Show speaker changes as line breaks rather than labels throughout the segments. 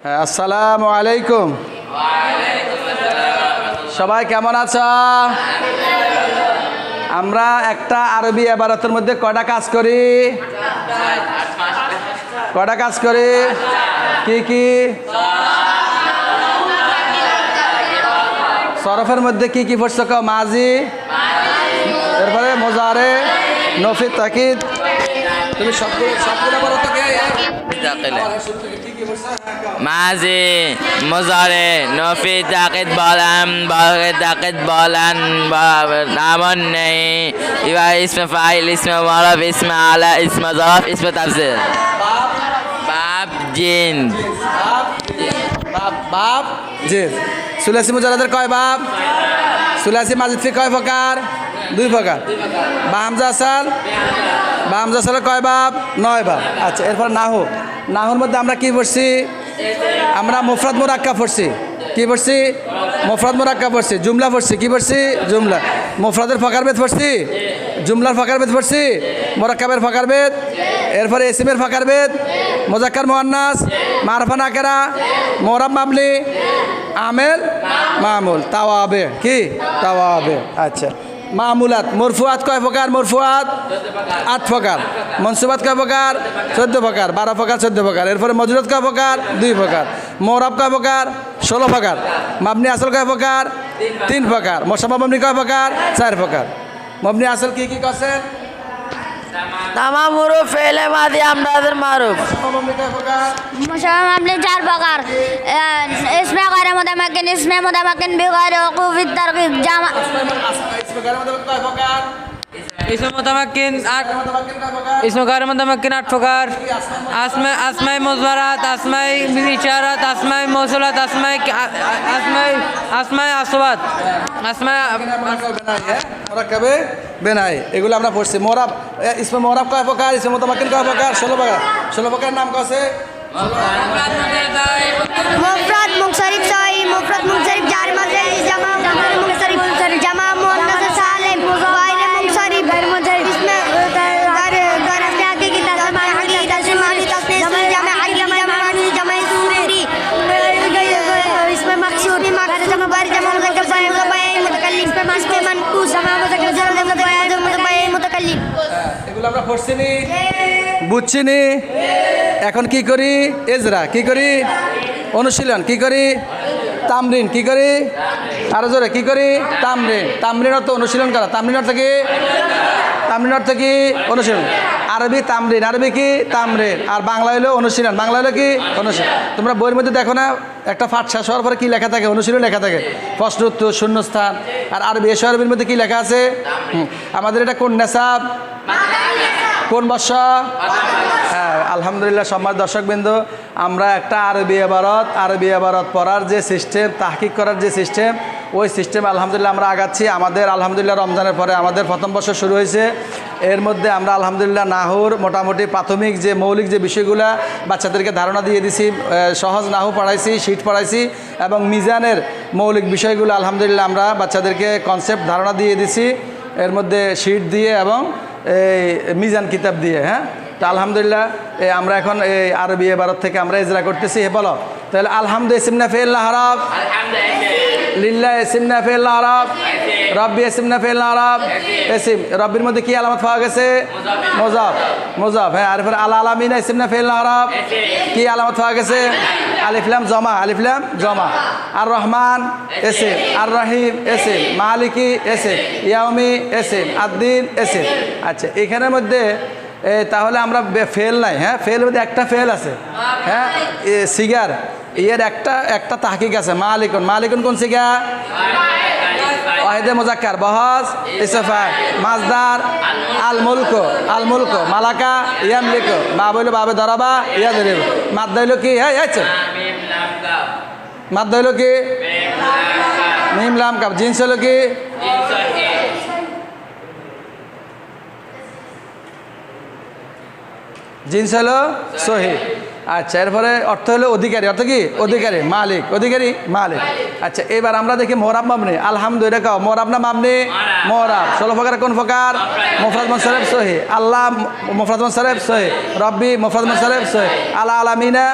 হ্যাঁ, আসসালামু আলাইকুম। সবাই কেমন আছো? আমরা একটা আরবি আবারতের মধ্যে কটা কাজ করি? কটা কাজ করি? কি কি? সরফের মধ্যে কি কি পড়ছো কও? মাজি। এরপরে মোজারে নফি তাকিদ। তুমি সবগুলো সবগুলো বলো কে
داخله
শুরু থেকে কি কি পড়ছো হ্যাঁ, কও।
مازي مزاري نوفي تاقد بالان باغي تاقد بالان نامن يبقى اسم فاعل اسم معرف اسم على اسم ظرف اسم تفسير
বাপ
باب جن
বাপ বাপ জি সুলাসি মুজারাদের কয় বাপ সুলাসি মাজিদ ফি কয় প্রকার দুই প্রকার বা হামজা আসাল বা হামজা আসালের কয় বাপ নয় বাপ আচ্ছা এরপর নাহু নাহুর মধ্যে আমরা কি পড়ছি আমরা মুফরাদ মোরাক্কা পড়ছি। কি পড়ছি? মুফরাদ মোরাক্কা পড়ছি। জুমলা পড়ছি। কি পড়ছি? জুমলা। মুফরাদের ফকার বেদ পড়ছি? জুমলার ফকার বেদ পড়ছি? মোরাক্কাবের ফকার বেদ এরপরে এসিমের ফাঁকার বেদ মোজাক্কার মোহান্নাস মারফা নাকেরা মোরাব মামলি? আমেল? মামুল? তাওয়াবে। কি? তাওয়াবে। আচ্ছা। মামুলাত, মরফুয়াত কয় প্রকার? মরফুয়াত? আট প্রকার। মনসুবাত কয় প্রকার? চোদ্দ প্রকার। বারো প্রকার, চোদ্দ প্রকার। এরপরে মজুরত কয় প্রকার? দুই প্রকার। মৌরব কয় প্রকার? ষোলো প্রকার। মাবনি আসল কয় প্রকার? তিন প্রকার। মশাবা মামনি কয় প্রকার? চার প্রকার। মবনি আসল কি কি করছেন?
तमाम हरूफ
फेले मादी अमदादर
मारूफ। मामले चार प्रकार। इसमें गैर मुतमकिन इसमें मुतमकिन भी गैर वकूफ़ तरकीब जामा
इसमें मुतमकिन आठ इसमें गैर मुतमकिन आठ प्रकार। आसमाई मजमरात आसमाई इशारत মৌসুলাত আসমায় আসমায় আসমায় আসবাত আসমায় হ্যাঁ?
মোরাক্কাবে বেনাই। এগুলো আমরা পড়ছি। মোরাব ইসমে মোরাব কয় প্রকার? ইসমে মোতামাকিন কয় প্রকার? ষোলো প্রকার। ষোলো প্রকার নাম কাছে এগুলো আমরা পড়ছি নি বুঝছি নি এখন কি করি? এজরা কি করি? অনুশীলন কি করি? তামরিন কি করি? আরও জোরে কি করি? তামরিন। তামরিন অর্থ অনুশীলন করা। তামরিন অর্থ কি? তামরিন অর্থ কি? অনুশীলন। আরবি তামরিন। আরবি কি? তামরিন। আর বাংলা হলো অনুশীলন। বাংলা হলো কি? অনুশীলন। তোমরা বইয়ের মধ্যে দেখো না? একটা ফাট শেষ হওয়ার পরে কি লেখা থাকে? অনুশীলন লেখা থাকে। প্রশ্ন উত্তর শূন্যস্থান। আর আরবি এসব আরবির মধ্যে কি লেখা আছে? আমাদের এটা কোন নেশাব? কোন বর্ষ হ্যাঁ আলহামদুলিল্লাহ সম্মান দর্শকবৃন্দ, আমরা একটা আরবি এবারত আরবি এবারত পড়ার যে সিস্টেম, তাহকিক করার যে সিস্টেম, ওই সিস্টেম আলহামদুলিল্লাহ আমরা আগাচ্ছি। আমাদের আলহামদুলিল্লাহ রমজানের পরে আমাদের প্রথম বছর শুরু হয়েছে। এর মধ্যে আমরা আলহামদুলিল্লাহ নাহুর মোটামুটি প্রাথমিক যে মৌলিক যে বিষয়গুলা বাচ্চাদেরকে ধারণা দিয়ে দিছি সহজ নাহু পড়াইছি, শীট পড়াইছি এবং মিজানের মৌলিক বিষয়গুলো আলহামদুলিল্লাহ আমরা বাচ্চাদেরকে কনসেপ্ট ধারণা দিয়ে দিছি। এর মধ্যে শীট দিয়ে এবং এই মিজান কিতাব দিয়ে হ্যাঁ? তো আলহামদুলিল্লাহ আমরা এখন এই আরবি এবারত থেকে আমরা ইজরা করতেছি হে বলো। তাহলে আলহামদু ইসিমনা ফেল হরফ লিল্লা ইসিমনা ফেল হরব রব্বি ইসিমনা ফেল হরব এসিম রব্বির মধ্যে কি আলামত পাওয়া গেছে? মোজাব মোজাব হ্যাঁ আর আল আলামিনা ইসিমনা ফেল হরব কি আলামত পাওয়া গেছে? আলিফলাম জমা আলিফলাম জমা। আর রহমান এসে। আর রহিম এসে। মালিকি, এসে। ইয়াউমি এসে। আদ্দিন, এসে। আচ্ছা এখানের মধ্যে তাহলে আমরা ফেল নাই হ্যাঁ? ফেল মধ্যে একটা ফেল আছে হ্যাঁ? সিগার। এর একটা একটা তাহকিক আছে, মালিকুন। মালিকন কোন সিগা ওয়াহিদে মুজাক্কার বহস ইসফা মাজদার আল মুলক আল মুলক মালাকা ইয়ামলিক বাব হইল বাবে ধরাবা ইয়া ধরিব মাদ হইল কি? হ্যাঁ আচ্ছা মাদ হইল কি? মিম লাম কাপ জিন্স হলো কি? জিন্স হলো সহি। আচ্ছা এরপরে অর্থ হলো অধিকারী। অর্থ কি? অধিকারী। মালিক। অধিকারী মালিক। আচ্ছা এবার আমরা দেখি মোহরাব মামনি আলহামদুলিল্লাহ কাও মোহরাব না মামনি মোহরাব। ষোলো প্রকার কোন প্রকার? মোফরাদ সাহেব সহি। আল্লাহ মোফরাদ সাহেব সহি। রব্বি মোফরাদ সাহেব সহি। আল্লাহ আলামিনা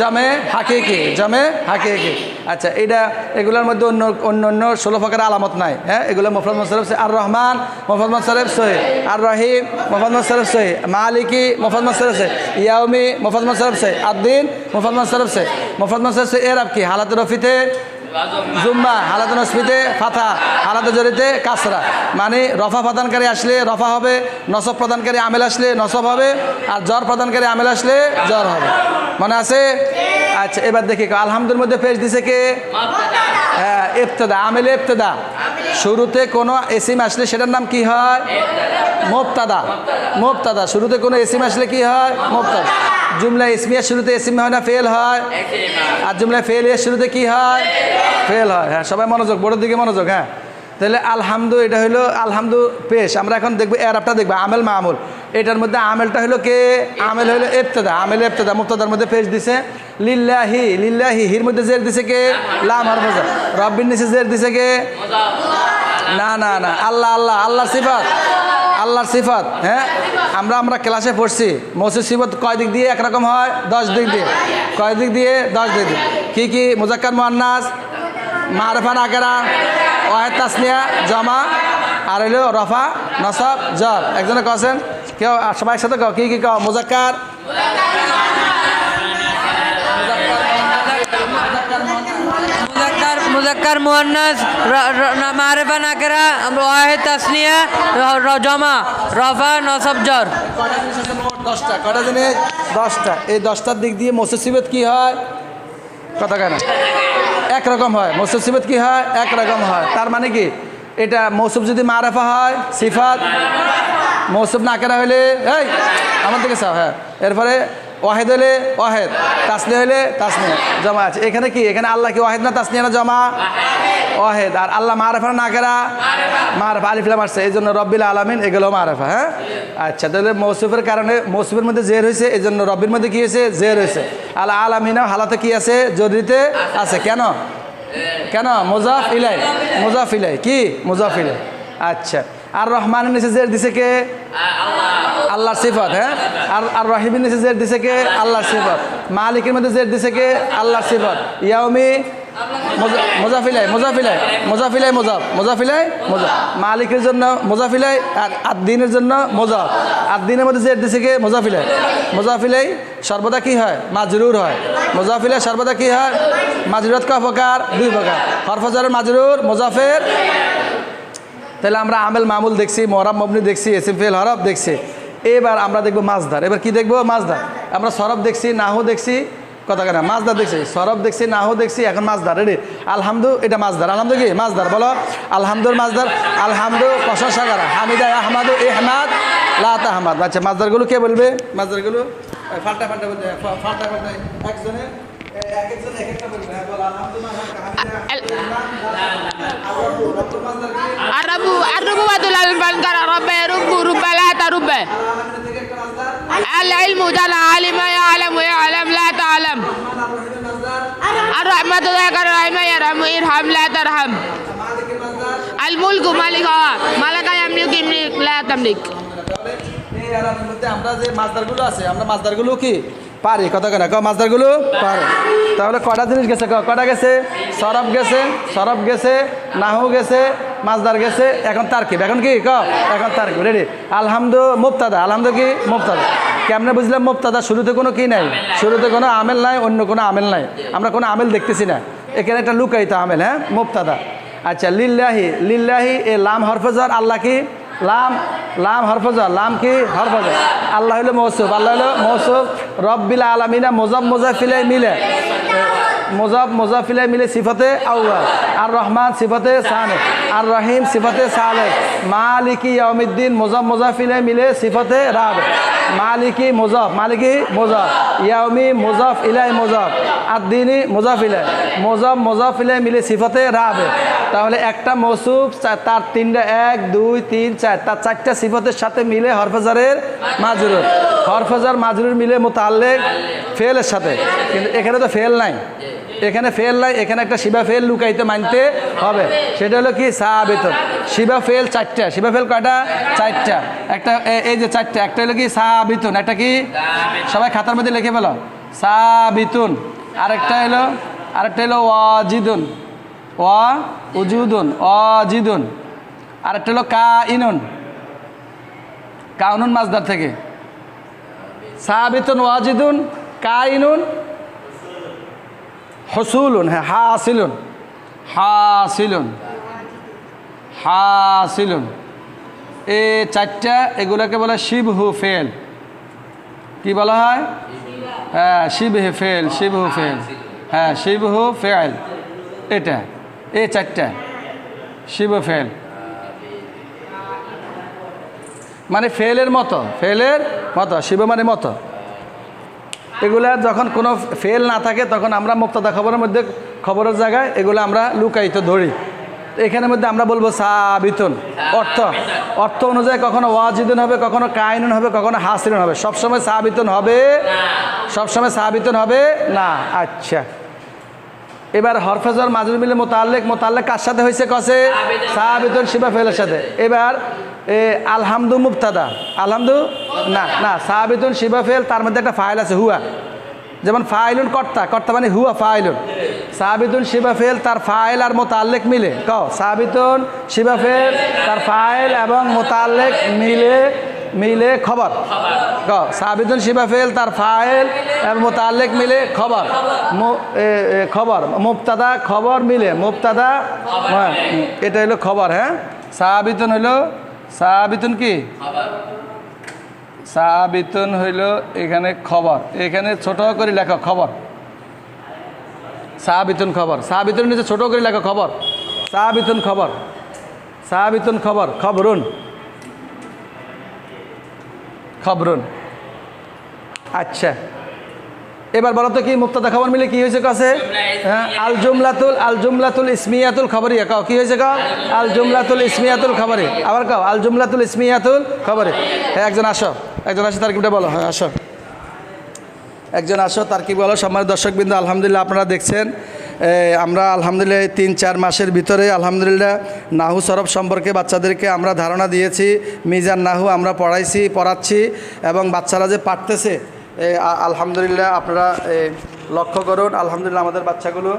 জমে হাকেকে জমে হাকেকে। আচ্ছা এটা এগুলোর মধ্যে অন্য অন্য অন্য ষোলো ফাঁকের আলামত নাই হ্যাঁ? এগুলো মোফরাদ মোশারফ আর রহমান মোহাম্মদ সরফ সহি আর রহিম মোহাম্মদ সরফ সহি মালিকি মোহাম্মদ সরফ সে ইয়াউমি মোহাম্মদ সরফ সে আদ্দিন মোহাম্মদ সরফ সে মোহাম্মদ সরফ সে এর আপ কি? হালাত রফিতে জুম্মা, হালাত নসফিতে ফাথা হালাত জরিতে কাসরা। মানে রফা প্রদানকারী আসলে রফা হবে, নসব প্রদানকারী আমেল আসলে নসব হবে, আর জ্বর প্রদানকারী আমেল আসলে জ্বর হবে। মনে আছে? আচ্ছা এবার দেখি আলহামদুর মধ্যে পেশ দিছে কে? হ্যাঁ ইবতদা, আমেল ইবতদা। শুরুতে কোনো এসিম আসলে সেটার নাম কি হয়? মোবতাদা। মোবতাদা, শুরুতে কোনো এসিম আসলে কি হয়? মোবতাদা। জুমলা ইসমিয়ার শুরুতে এসিম হয় না, ফেল হয়। আর জুমলা ফেল এর শুরুতে কি হয়? ফেল হয়। হ্যাঁ সবাই মনোযোগ বড়োর দিকে মনোযোগ হ্যাঁ। তাহলে আলহামদু, এটা হলো আলহামদু পেশ। আমরা এখন দেখব এরাবটা দেখব, আমেল মামুল। এটার মধ্যে আমেলটা হলো কে? আমেল হলো এফতেদা আমেল এফতেদা মুক্তদার মধ্যে পেশ দিছে, লিল্লাহি লিল্লাহি, হির মধ্যে জের দিছে কে? লাম হরমজা রব্বিন নিচে জের দিছে কে? না না না। আল্লাহ আল্লাহ, আল্লাহর সিফাত। আল্লাহর সিফাত হ্যাঁ? আমরা আমরা ক্লাসে পড়ছি। মসজিদ সিফত কয় দিক দিয়ে একরকম হয়? দশ দিক দিয়ে। কয় দিক দিয়ে? দশ দিক দিয়ে। কী কী? মুজাক্কার, মোয়ান্নাস মারফান নাকেরা, ওয়াহেদ, তাসনিয়া, জমা, আর হইল রফা, নসব, জর। একজনে কছেন? কেউ, সবাই সাথে কী কী কও? মুজাক্কার?
মুজাক্কার মুয়ান্নাস মারেফা নাকেরা, ওয়াহেদ তাসনিয়া জমা, রফা, নসব জর?
দশটা কয়টা জিনিস দশটা। এই দশটার দিক দিয়ে মসজিদ কি হয়? কথা কেন একরকম হয়। মসজিদ কি হয়? একরকম হয়। তার মানে কি? এটা মৌসুফ যদি মারাফা হয়, সিফাত। মৌসুফ নাকেরা হইলে এই, আমার দিকে চাও হ্যাঁ। এরপরে ওয়াহেদ হলে ওয়াহেদ, তাসনিয়া হলে তাসনিয়া, জমা আছে। এখানে কি? এখানে আল্লাহ কি ওয়াহেদ না তাসনিয়া না জমা? ওয়াহেদ। আর আল্লাহ মারাফা না নাকেরা? মারাফা আলিফিলাম আসছে। এই জন্য রব্বিল আলমিন এগুলো মারাফা হ্যাঁ? আচ্ছা তাহলে মৌসুফের কারণে, মৌসুফের মধ্যে জের হয়েছে এই জন্য রব্বির মধ্যে কি হয়েছে জের হয়েছে আল্লাহ আলমিনা হালাতে কি আছে? জরুরিতে আছে। কেন? কেন? মুজাফ ইলাই মুজাফ ইলাই। কি? মুজাফ ইলাই। আচ্ছা। আর রহমানের নিচে জের দিছে কে? আল্লাহর সিফত হ্যাঁ? আর আর রহিমের নিচে জের দিছে কে? আল্লাহর সিফত। মালিকের মধ্যে জের দিছে কে? আল্লাহর সিফত। ইয়াউমি মোজাফিলাই মোজাফিলাই মোজাফিলাই মোজাফ মোজাফিলাই মোজাফ। মালিকের জন্য মোজাফিলাই আর আদিনের জন্য মোজাফ। আদিনের মধ্যে জের দিছে কে? মোজাফিলাই। মোজাফিলাই সর্বদা কি হয়? মাজরুর হয়। মোজাফিলাই সর্বদা কি হয়? মাজরুরত ক প্রকার? দুই প্রকার। হরফজারের মাজরুর, মোজাফের। তাহলে আমরা আমেল মামুল দেখছি মরাব মবনি দেখছি এসিফেল হরফ দেখছি। এবার আমরা দেখব মাছদার। এবার কি দেখব? মাছদার। আমরা সরব দেখছি, নাহু দেখছি, কথা কেনা মাছদার দেখছি, সরব দেখছি, নাহু দেখছি, এখন মাছদার রেডি আলহামদু, এটা মাছদার। আলহামদু কি? মাছদার, বলো। আলহামদুর মাছদার, আলহামদু করা। হামিদা আহমাদু এহমাদ লাত আহমাদ আচ্ছা মাছদারগুলো কে বলবে? মাছদারগুলো? ফাল্টা ফাল্টা বলতে ফাল্টা ফাল্টা একজনে এক একজন এক একটা বলবে। হ্যাঁ বলো আলহামদু মাছদার, হামিদা, এহমাদ, লাত আহমাদ। আর রব্বু, রব্বু মাছদার কি?
الرب الربوة الفنكر رب يرب رب لا ترب
আলহামদুলিল্লাহ থেকে একটা মাছদার
العلم جل عالم يعلم ويعلم لا تعلم الرحمة ذاك الرحمة يرحم ارحم لا ترحم الملك مالك ملك يملك يملك لا تملك
এই আলামের মধ্যে আমরা যে মাছদারগুলো আছে আমরা মাছদারগুলো কি পারি কত কেন ক মাছদারগুলো? পারি। তাহলে কটা জিনিস গেছে কটা গেছে? সরব গেছে সরব গেছে, নাহু গেছে, মাছদার গেছে, এখন তারকিব। এখন কি? ক এখন তারকিব। রেডি আলহামদু মুফতাদা আলহামদু কি? মুফতাদা কেমনে বুঝলাম মুফতাদা শুরুতে কোনো কি নাই? শুরুতে কোনো আমেল নাই, অন্য কোনো আমেল নাই। আমরা কোনো আমেল দেখতেছি না। এখানে একটা লুকাইতো আমেল হ্যাঁ? মুফতাদা আচ্ছা লিল্লাহি। লিল্লাহি, এ লাম হরফজার আল্লাহ কি? লাম লাম হরফজা, লাম কি হরফজা? আল্লাহ হলো মৌসুফ, আল্লাহ হলো মৌসুফ, রব্বিল আলমিনা মোজাব মোজাফিলাই মিলে। মোজাব মোজাফিলাই মিলে সিফতে আউ্বা আর রহমান সিফতে সানে আর রহিম সিফতে সালে মালিকি ইয়াউমিদ্দিন মোজাব মোজাফিলাই মিলে সিফতে রাব। মালিকি মোজাফ মালিকি মোজাফ ইয়াউমি মোজাফ ইলাই মোজাফ আদিনী মোজাফ ইলাই, মোজাব মোজাফ ইলাই মিলে সিফতে রাবে। তাহলে একটা মৌসুফ তার তিনটা এক, দুই, তিন, চার। তার চারটা সিফতের সাথে মিলে হরফজারের মাজরুর। হরফজার, মাজরুর মিলে মোতাল্লেক ফেলের সাথে। কিন্তু এখানে তো ফেল নাই। এখানে ফেল নাই, এখানে একটা শিবা ফেল লুকাইতে মানতে হবে। সেটা হলো কি? সাহাবেতন শিবা ফেল চারটা। শিবা ফেল কয়টা? চারটা। একটা এই যে চারটা, একটা হলো কি? সাহাবিতুন একটা কি? সবাই খাতার মধ্যে লিখে ফেলো। সাবিতুন। আরেকটা হলো আরেকটা হলো ওয়াজিদুন। ওয়া উজুদুন অজিদুন। আরেকটা হলো কা ইনুন কাউনুন মাজদার থেকে। সাবিতুন ওয়াজিদুন কা ইনুন হসুলুন হ্যাঁ হাসিলুন। হাসিলুন। হাসিলুন। এ চারটা, এগুলোকে বলে শিবহু ফেল। কি বলা হয়? হ্যাঁ শিব হে ফেল, শিবহু ফেল। হ্যাঁ শিব হু ফেল। এটা। এ চারটা। শিব ফেল। মানে ফেলের মতো ফেলের মতো শিব মানে মতো। এগুলা যখন কোনো ফেল না থাকে তখন আমরা মুক্তদা খবরের মধ্যে খবরের জায়গায় এগুলো আমরা লুকায়িত ধরি। এখানের মধ্যে আমরা বলব সাবিতুন অর্থ। অর্থ অনুযায়ী কখনো ওয়াজিদুন হবে কখনো কাইনুন হবে কখনো হাসিনুন হবে। সবসময় সাবিতুন হবে? সবসময় সাবিতুন হবে? না। আচ্ছা। এবার হরফেজর মাজরুল মিলে মোতাল্লেক মোতাল্লেক কার সাথে হয়েছে কসে? সাহাবিতুন শিবা ফেলের সাথে। এবার আলহামদু মুফতাদা আলহামদু? না না সাহাবিতুন শিবা ফেল তার মধ্যে একটা ফাইল আছে, হুয়া। যেমন ফাইলুন কর্তা কর্তা মানে হুয়া, ফাইলুন। সাহাবিতুন শিবা ফেল তার ফাইল আর মোতাল্লেক মিলে। ক? সাহাবিতুন শিবা ফেল তার ফাইল এবং মোতাল্লেক মিলে মিলে খবর। ক সাবিদুন শিবা ফেল, তার ফাইল এবং মোতাল্লেক মিলে খবর। খবর মুক্তাদা খবর মিলে মুক্তাদা হ্যাঁ এটা হলো খবর হ্যাঁ? সাবিতুন হইল সাবিতুন কি? সাবিতুন হইল এখানে খবর। এখানে ছোট করে লেখা খবর। সাবিতুন খবর। সাবিতুন নিচে ছোট করে লেখা খবর। সাবিতুন খবর। সাবিতুন খবর। খবরুন। খবরুন। আচ্ছা। এবার বলো তো কি, মুক্তাদা খবর মিলে কি হয়েছে কাছে? হ্যাঁ আল জুমলাতুল আল জুমলাতুল ইসমিয়াতুল খবরিয়া কাও, কি হয়েছে কাও? আল জুমলাতুল ইসমিয়াতুল খবরে। আবার কাও আল জুমলাতুল ইসমিয়াতুল খবরে। হ্যাঁ একজন আসো। একজন আসো তার কিটা বলো। হ্যাঁ আসো। একজন আসো তার কি বলো। সম্মানিত দর্শকবৃন্দ, আলহামদুলিল্লাহ আপনারা দেখছেন। আমরা আলহামদুলিল্লাহ তিন চার মাসের ভিতরে আলহামদুলিল্লাহ নাহু সরব সম্পর্কে বাচ্চাদেরকে আমরা ধারণা দিয়েছি, মিজান নাহু আমরা পড়াইছি, পড়াচ্ছি এবং বাচ্চারা যে পারতেছে আলহামদুলিল্লাহ আপনারা লক্ষ্য করুন, আলহামদুলিল্লাহ আমাদের বাচ্চাগুলো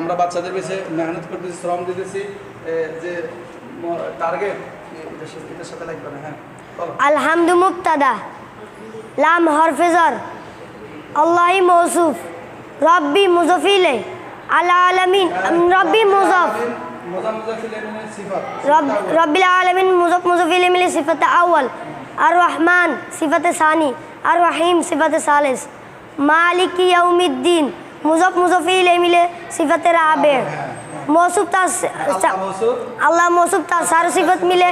আমরা বাচ্চাদের কাছে মেহনত করতেছি, শ্রম দিতেছি যে টার্গেট সাথে লাগবে না হ্যাঁ
আলহামদু মুক্তাদা, লাম হরফেজর আল্লাহি মৌসুফ, রব্বি মুজফিলে আলা আলামিন, রব্বি মুজফ। রব্বিল আলামিন মুজফ মুজফিলে মিলে সিফাতে আউয়াল। আর রহমান সিফাতে সানি। আর রাহিম সিফাতে সালেস। মালিক ইয়াউমিদ্দিন, মুজফ মুজফিলে মিলে সিফাতে রাবে। মৌসুফ তার আল্লাহ মৌসুফ তার সার সিফত মিলে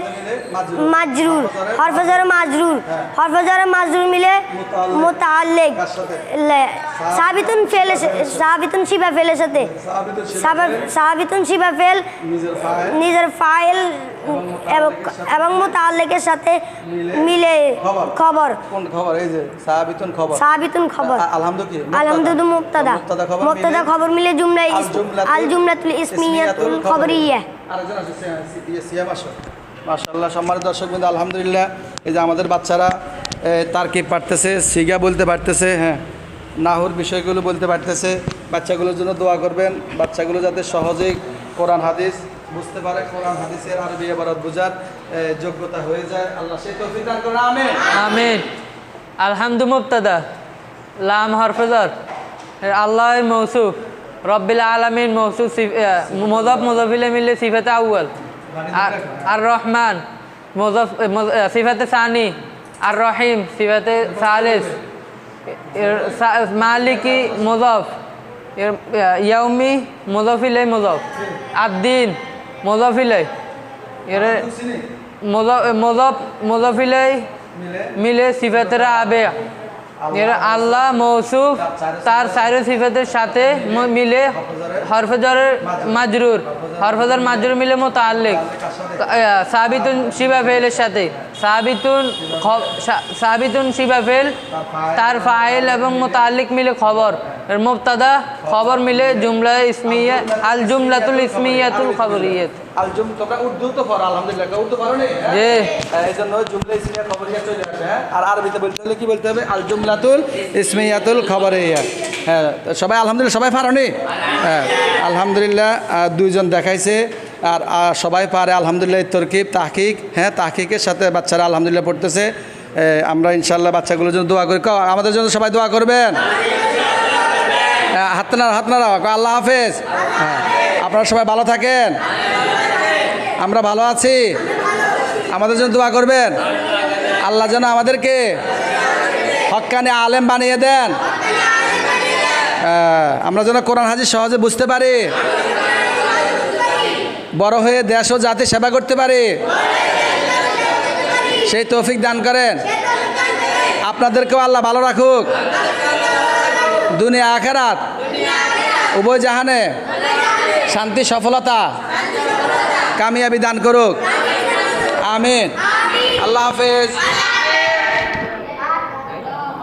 মাজরুর হরফজর মাজরুর হরফজর মাজরুর মিলে মোতালেক সাবিতুন ফেলে সাবিতুন শিবা ফেলে সাথে। সাবিতুন শিবা ফেল।
নিজের
নিজের ফাইল এবং মুতাল্লিকের সাথে মিলে
খবর।
খবর।
কোন খবর? এই যে সাহাবিতুন খবর।
সাবিতুন খবর।
আ- আলহামদু কি মুক্তাদা।
আলহামদুলিল্লাহ মুক্তাদা।
মুক্তাদা খবর মিলে
জুমলা
আল জুমলাতুল-
ইসমিয়াতুল খবরিয়া।
আরেকজন আছে সি- সি- ইয়ে সিয়াম আসো। সম্মানিত দর্শক বিন্দু আলহামদুলিল্লাহ। এই যে আমাদের বাচ্চারা তারকিব পারতেছে? সিগা বলতে পারতেছে হ্যাঁ। নাহুর বিষয়গুলো বলতে পারতেছে। বাচ্চাগুলোর জন্য দোয়া করবেন। বাচ্চাগুলো যাতে সহজেই কোরআন হাদিস বুঝতে পারে কোরআন হাদিসের আরবি এবারত বোঝার যোগ্যতা হয়ে যায়। আল্লাহ সেই তৌফিক দান করুন। আমিন।
আমিন। আলহামদু মুবতাদা। লাম হরফজর। আল্লাহ মৌসুফ। রব্বিল আলামিন মৌসুফ মোজফ মোজফিলে মিলে সিফাতে আউয়াল। আর রহমান মোজফ সিফাতে সানি। আর রহিম সিফাতে সালিস। মালিকি মোজফ। ইয়াউমি মোজফিলে মোজফ। আদ্দিন। মোজফিলে এর মোজফ মোজফিলে মিলে? সিফাতের আবে এর আল্লাহ মৌসুফ তার সাইর সিফাতের সাথে মিলে? হরফজরের মাজরুর হরফজর মাজরুর মিলে মোতাল্লিক সাবিতুন শিবা ফেলের সাথে। সাবিতুন সাবিতুন শিবা ফেল তার ফাইল এবং মোতালিক মিলে খবর। এর মুবতাদা খবর মিলে জুমলা ইসমিয়া আল জুমলাতুল ইসমিয়াতুল খবরিয়ত।
আল জুম তোমরা উর্দু তো পড়ো আলহামদুলিল্লাহ। কেউ উর্দু পারো নি?
যে
এই জন্য জুমলা ইসমিয়া খবরিয়া চলে আসে হ্যাঁ? আর আরবিতে বলতে হলে কি বলতে হবে? আল জুমলাতুল ইসমিয়াতুল খবরিয়া হ্যাঁ সবাই আলহামদুলিল্লাহ সবাই পারো হ্যাঁ আলহামদুলিল্লাহ দুইজন দেখাইছে। আর সবাই পারে, আলহামদুলিল্লাহ তরকিব, তাহকিক। হ্যাঁ তাহকিকের সাথে বাচ্চারা আলহামদুলিল্লাহ পড়তেছে। আমরা ইনশাল্লাহ বাচ্চাগুলোর জন্য দোয়া করি। আমাদের জন্য সবাই দোয়া করবেন? হাত না হাত না আল্লাহ হাফেজ। হ্যাঁ আপনারা সবাই ভালো থাকেন। আমরা ভালো আছি। আমাদের জন্য দোয়া করবেন। আল্লাহ যেন আমাদেরকে হক্কানি আলেম বানিয়ে দেন। আমরা যেন কোরআন হাজির সহজে বুঝতে পারি। বড় হয়ে দেশ ও জাতি সেবা করতে পারি। সেই তৌফিক দান করেন। আপনাদেরকেও আল্লাহ ভালো রাখুক। দুনিয়া আখেরাত। উভয় জাহানে শান্তি, সফলতা, কামিয়াবি দান করুক। আমিন। আল্লাহ হাফেজ।